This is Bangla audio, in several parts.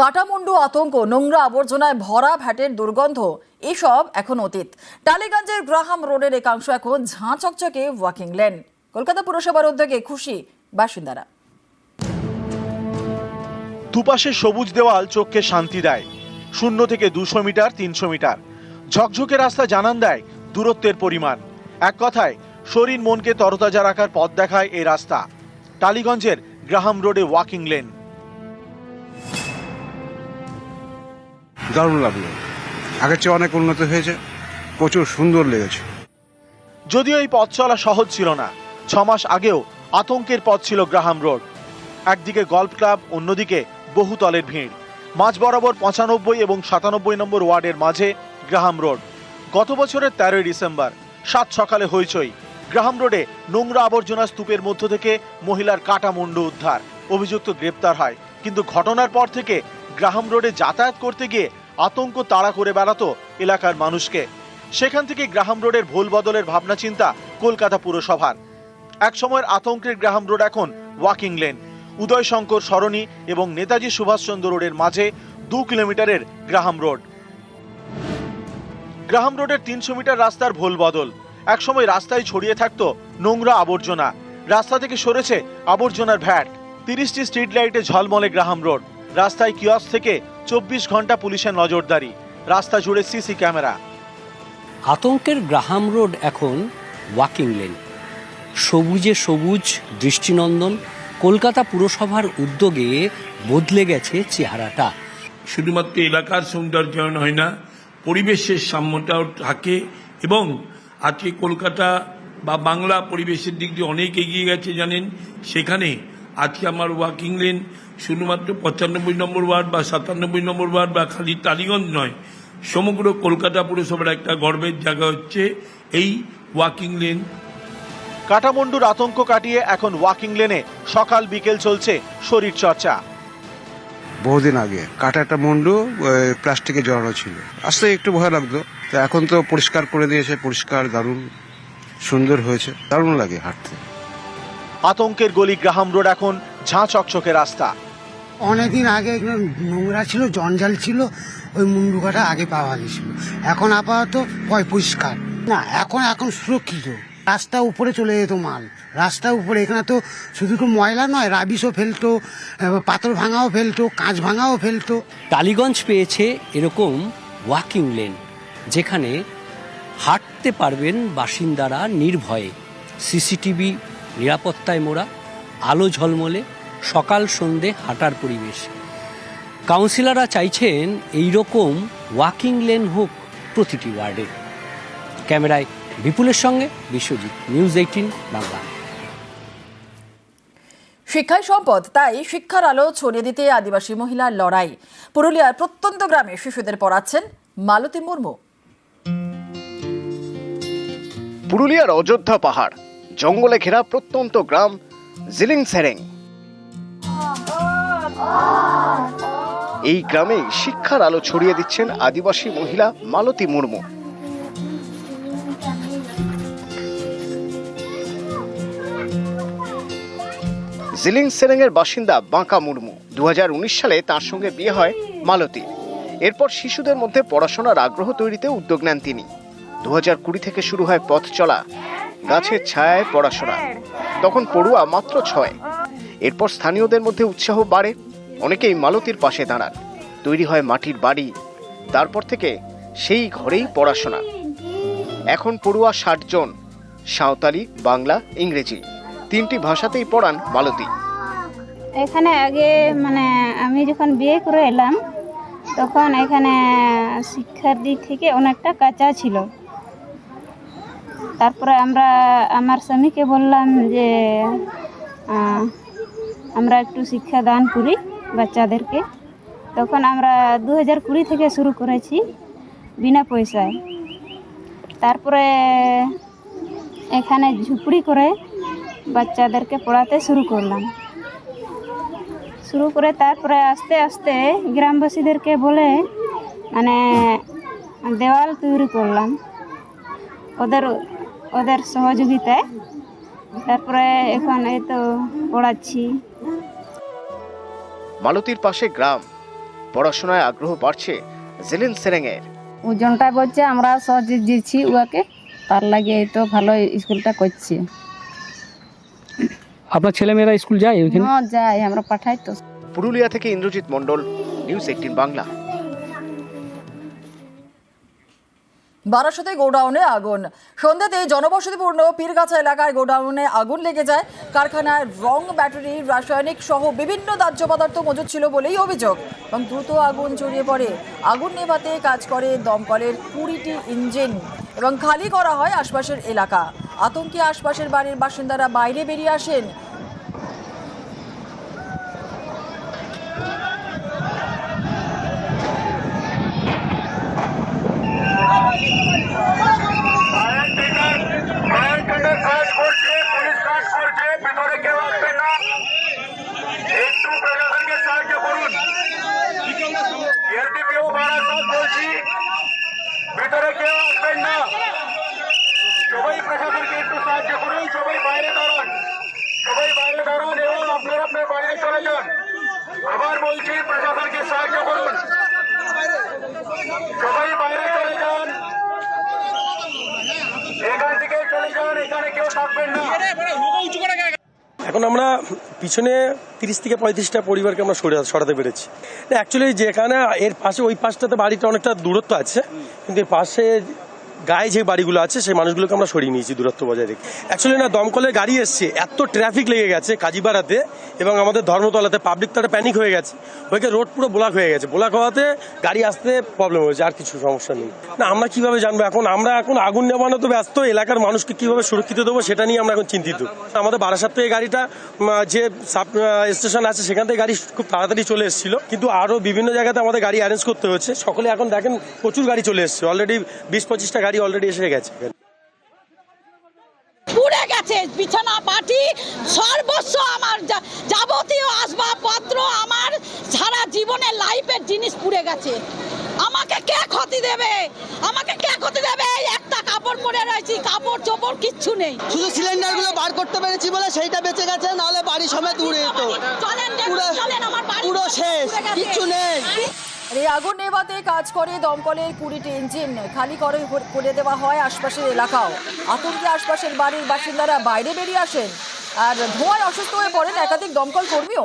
কাটামুন্ডু আতঙ্ক, নোংরা আবর্জনায় ভরা ভ্যাটের দুর্গন্ধ, এসব এখন অতীত। টালিগঞ্জের গ্রাহাম রোডের একাংশ এখন ঝাঁ চকচকে ওয়াকিং লেন। কলকাতা পুরসভার উদ্যোগে খুশি বাসিন্দারা। দুপাশে সবুজ দেওয়াল চোখকে শান্তি দেয়। শূন্য থেকে দুশো মিটার, তিনশো মিটার। ঝকঝকে রাস্তা জানান দেয় দূরত্বের পরিমাণ। এক কথায়, শরীর মনকে তরতাজা রাখার পথ দেখায় এই রাস্তা। টালিগঞ্জের গ্রাহাম রোডে ওয়াকিং লেন। দারুণ লাগল। আগের চেয়ে অনেক উন্নত হয়েছে, প্রচুর সুন্দর লেগেছে। যদিও এই পথ চলা সহজ ছিল না, ছ মাস আগেও আতঙ্কের পথ ছিল গ্রাহাম রোড। একদিকে গল্ফ ক্লাব, অন্যদিকে বহুতলের ভিড়। মাঝ বরাবর পঁচানব্বই এবং সাতানব্বই নম্বর ওয়ার্ডের মাঝে গ্রাহাম রোড। গত বছরের তেরোই ডিসেম্বর, সাত সকালে হইচই। গ্রাহাম রোডে নোংরা আবর্জনা স্তূপের মধ্য থেকে মহিলার কাটা মুন্ডু উদ্ধার। অভিযুক্ত গ্রেপ্তার হয়, কিন্তু ঘটনার পর থেকে গ্রাহাম রোডে যাতায়াত করতে গিয়ে আতঙ্ক তাড়া করে বেড়াতো এলাকার মানুষকে। সেখান থেকে গ্রাহাম রোডের ভুল বদলের ভাবনা চিন্তা কলকাতা পুরসভার। এক সময়ের আতঙ্কের গ্রাহাম রোড এখন ওয়াকিং লেন। উদয় শঙ্কর সরণি এবং নেতাজি সুভাষচন্দ্র রোডের মাঝে দু কিলোমিটারের গ্রাহাম রোড। গ্রাহাম রোডের তিনশো মিটার রাস্তার ভুল বদল। একসময় রাস্তায় ছড়িয়ে থাকত নোংরা আবর্জনা। রাস্তা থেকে সরেছে আবর্জনার ভ্যাট। তিরিশটি স্ট্রিট লাইটে ঝলমলে গ্রাহাম রোড। রাস্তায় কিয়স থেকে চব্বিশ ঘণ্টা পুলিশের নজরদারি। রাস্তা জুড়ে সিসি ক্যামেরা। আতঙ্কের গ্রাহাম রোড এখন ওয়াকিং লেন। সবুজে সবুজ দৃষ্টিনন্দন কলকাতা পুরসভার উদ্যোগে বদলে গেছে চেহারাটা। শুধুমাত্র এলাকার সৌন্দর্যায়ন হয় না পরিবেশের সাম্যটাও থাকে এবং আজকে কলকাতা বা বাংলা পরিবেশের দিক দিয়ে অনেক এগিয়ে গেছে জানেন সেখানে আজকে আমার ওয়াকিং লেন শুধুমাত্র পঁচানব্বই নম্বর ওয়ার্ড বা সাতানব্বই নম্বর ওয়ার্ড বা খালি টালিগঞ্জ নয় সমগ্র কলকাতা পুরসভার একটা গর্বের জায়গা হচ্ছে এই ওয়াকিং লেন কাটামন্ডুর আতঙ্ক কাটিয়ে এখন ওয়াকিং লেনে সকাল বিকেল চলছে শরীর চর্চা। বহুদিন আগে কাটা একটা মন্ডু প্লাস্টিকে জড়ানো ছিল। আসতে একটু ভয় লাগতো। তো এখন তো পরিষ্কার করে দিয়েছে পরিষ্কার দারুণ সুন্দর হয়েছে দারুণ লাগে হাঁটতে। আতঙ্কের গলি গ্রাহাম রোড এখন ঝাঁ চকচকে রাস্তা। অনেকদিন আগে এগুলো নোংরা ছিল জঞ্জাল ছিল ওই মুন্ডুকাটা আগে পাওয়া গেছিল। এখন আপাতত পয় পরিষ্কার? না এখন এখন সুরক্ষিত। রাস্তা উপরে চলে যেত মাল। রাস্তা উপরে এখানে তো শুধু তো ময়লা নয় রাবিশও ফেলতো পাথর ভাঙাও ফেলতো কাঁচ ভাঙাও ফেলতো। টালিগঞ্জ পেয়েছে এরকম ওয়াকিং লেন যেখানে হাঁটতে পারবেন বাসিন্দারা নির্ভয়ে। সিসিটিভি নিরাপত্তায় মোড়া আলো ঝলমলে সকাল সন্ধে হাঁটার পরিবেশ। কাউন্সিলররা চাইছেন এই রকম ওয়াকিং লেন হোক প্রতিটি ওয়ার্ডে। ক্যামেরায় বিপুলের সঙ্গে বিশ্বজিৎ নিউজ এইটিন বাংলা। শিক্ষাই সম্পদ তাই শিক্ষার আলো ছড়িয়ে দিতে আদিবাসী মহিলার লড়াই। পুরুলিয়ার প্রত্যন্ত গ্রামে শিশুদের পড়াচ্ছেন মালতী মুর্মু। পুরুলিয়ার অযোধ্যা পাহাড় জঙ্গলে ঘেরা প্রত্যন্ত গ্রাম জিলিং সেরেং এই গ্রামে শিক্ষার আলো ছড়িয়ে দিচ্ছেন আদিবাসী মহিলা মালতী মুর্মু। জিলিং সেরেং এর বাসিন্দা বাঁকা মুর্মু দু হাজার উনিশ সালে তার সঙ্গে বিয়ে হয় মালতী এরপর শিশুদের মধ্যে পড়াশোনার আগ্রহ তৈরিতে উদ্যোগ নেন তিনি। দু থেকে শুরু হয় পথ চলা। গাছের ছায়ায় পড়াশোনা। তখন পড়ুয়া মাত্র ছয়। এরপর স্থানীয়দের মধ্যে উৎসাহ বাড়ে। অনেকেই মালতীর পাশে দাঁড়ান। তৈরি হয় মাটির বাড়ি। তারপর থেকে সেই ঘরেই পড়াশোনা। এখন পড়ুয়া ষাট জন। সাঁওতালি, বাংলা, ইংরেজি। তিনটি ভাষাতেই পড়ান মালতী। এখানে আগে মানে আমি যখন বিয়ে করে এলাম, তখন এখানে শিক্ষার দিক থেকে অনেকটা কাঁচা ছিল। তারপরে আমরা, আমার স্বামীকে বললাম যে আমরা একটু শিক্ষা দান করি বাচ্চাদেরকে। তখন আমরা দু হাজার কুড়ি থেকে শুরু করেছি বিনা পয়সায়। তারপরে এখানে ঝুপড়ি করে বাচ্চাদেরকে পড়াতে শুরু করলাম। শুরু করে তারপরে আস্তে আস্তে গ্রামবাসীদেরকে বলে মানে দেওয়াল তৈরি করলাম। ওদের ওদের সহযোগিতায়। তারপরে এখন এই তো পড়াচ্ছি। মালতীর পাশে গ্রাম। পড়াশোনায় আগ্রহ বাড়ছে জিলিন সেরেং এর ওজনটা বলছে আমরা সহজে দিচ্ছি উহাকে। তার লাগে এই তো ভালো স্কুলটা করছি। আপনার ছেলেমেয়েরা স্কুল যায় ওইখানে? হ্যাঁ যাই আমরা পাঠাই তো। পুরুলিয়া থেকে ইন্দ্রজিৎ মণ্ডল নিউজ এইটিন বাংলা। বারাসতে গোডাউনে আগুন। সন্ধ্যাতে জনবসতিপূর্ণ পীরগাছা এলাকায় গোডাউনে আগুন লেগে যায়। কারখানায় রং, ব্যাটারি, রাসায়নিক সহ বিভিন্ন দাহ্য পদার্থ মজুদ ছিল বলেই অভিযোগ। এবং দ্রুত আগুন ছড়িয়ে পড়ে। আগুন নেভাতে কাজ করে দমকলের কুড়িটি ইঞ্জিন। এবং খালি করা হয় আশপাশের এলাকা। আতঙ্কে আশপাশের বাড়ির বাসিন্দারা বাইরে বেরিয়ে আসেন। প্রশাসনকে একটু সাহায্য করুন, সবাই বাইরে দাঁড়ান। সবাই বাইরে দাঁড়ান এবং আপনারা আপনার বাইরে চলে যান। আবার বলছি, প্রশাসনকে সাহায্য করুন। সবাই বাইরে চলে যান। এখান থেকে চলে যান, এখানে কেউ থাকবেন না। এখন আমরা পিছনে তিরিশ থেকে পঁয়ত্রিশটা পরিবারকে আমরা সরে- সরাতে পেরেছি। অ্যাকচুয়ালি যেখানে এর পাশে ওই পাশটাতে বাড়িটা অনেকটা দূরত্ব আছে, কিন্তু এর পাশে গায়ে যে বাড়িগুলো আছে, সেই মানুষগুলোকে আমরা সরিয়ে নিয়েছি দূরত্ব বজায় রেখে। অ্যাকচুয়ালি না, দমকলের গাড়ি এসছে, এত ট্রাফিক লেগে গেছে কাজীপাড়াতে এবং আমাদের ধর্মতলাতে পাবলিক তো প্যানিক হয়ে গেছে। ওইকে রোড পুরো ব্লক হয়ে গেছে। ব্লক হওয়াতে গাড়ি আসতে প্রবলেম হয়েছে, আর কিছু সমস্যা নেই। না, আমরা কীভাবে জানব? এখন আমরা এখন আগুন নেবানো তো ব্যস্ত, এলাকার মানুষকে কীভাবে সুরক্ষিত দেবো সেটা নিয়ে আমরা এখন চিন্তিত। আমাদের বারাসাত থেকে গাড়িটা যে সাব স্টেশন আছে, সেখান থেকে গাড়ি খুব তাড়াতাড়ি চলে এসেছিল। কিন্তু আরও বিভিন্ন জায়গাতে আমাদের গাড়ি অ্যারেঞ্জ করতে হচ্ছে সকলে এখন দেখেন, প্রচুর গাড়ি চলে এসছে। অলরেডি বিশ পঁচিশটা গাড়ি অলরেডি এসে গেছে। পুড়ে গেছে বিছানা পাটি সর্বস্ব আমার যাবতীয় আসবাবপত্র আমার সারা জীবনের লাইফের জিনিস পুড়ে গেছে। আমাকে কে ক্ষতি দেবে? আমাকে কে ক্ষতি দেবে? এই একটা কাপড় পরে রয়েছি কাপড় চোপড় কিচ্ছু নেই। শুধু সিলিন্ডারগুলো বার করতে পেরেছি বলে সেইটা বেঁচে গেছে নাহলে বাড়ি সমেত উড়ে যেত। পুরো শেষ কিচ্ছু নেই। আর আগুন নেভাতে কাজ করে দমকলের কুড়িটি ইঞ্জিন। খালি করে করে দেওয়া হয় আশপাশের এলাকাও। আতঙ্কে আশপাশের বাড়ির বাসিন্দারা বাইরে বেরিয়ে আসেন। আর ধোঁয়ায় অসুস্থ হয়ে পড়েন একাধিক দমকল কর্মীও।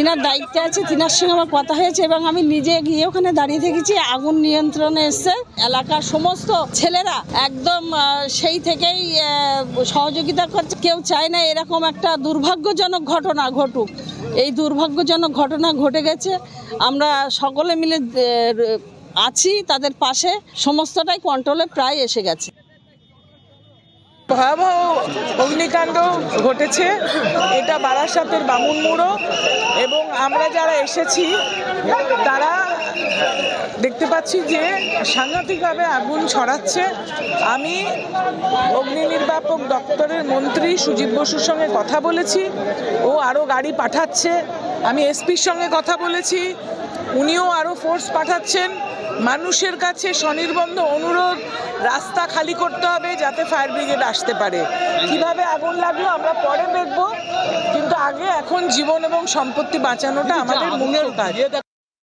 তিনার দায়িত্বে আছে, তিনার সঙ্গে আমার কথা হয়েছে এবং আমি নিজে গিয়ে ওখানে দাঁড়িয়ে থেকেছি, আগুন নিয়ন্ত্রণে এসছে। এলাকার সমস্ত ছেলেরা একদম সেই থেকেই সহযোগিতা করছে। কেউ চায় না এরকম একটা দুর্ভাগ্যজনক ঘটনা ঘটুক। এই দুর্ভাগ্যজনক ঘটনা ঘটে গেছে। আমরা সকলে মিলে আছি, তাদের পাশে। সমস্তটাই কন্ট্রোলে প্রায় এসে গেছে। ভয়াবহ অগ্নিকাণ্ড ঘটেছে। এটা বারাসাতের বামুন মুড়ো এবং আমরা যারা এসেছি, তারা দেখতে পাচ্ছি যে সাংঘাতিকভাবে আগুন ছড়াচ্ছে। আমি অগ্নি নির্বাপক দপ্তরের মন্ত্রী সুজিত বসুর সঙ্গে কথা বলেছি। ও আরও গাড়ি পাঠাচ্ছে। আমি এসপির সঙ্গে কথা বলেছি। উনিও আরও ফোর্স পাঠাচ্ছেন। মানুষের কাছে স্বনির্বন্ধ অনুরোধ রাস্তা খালি করতে হবে যাতে ফায়ার ব্রিগেড আসতে পারে। কীভাবে আগুন লাগল আমরা পরে দেখব কিন্তু আগে এখন জীবন এবং সম্পত্তি বাঁচানোটা আমাদের মনের কাজ।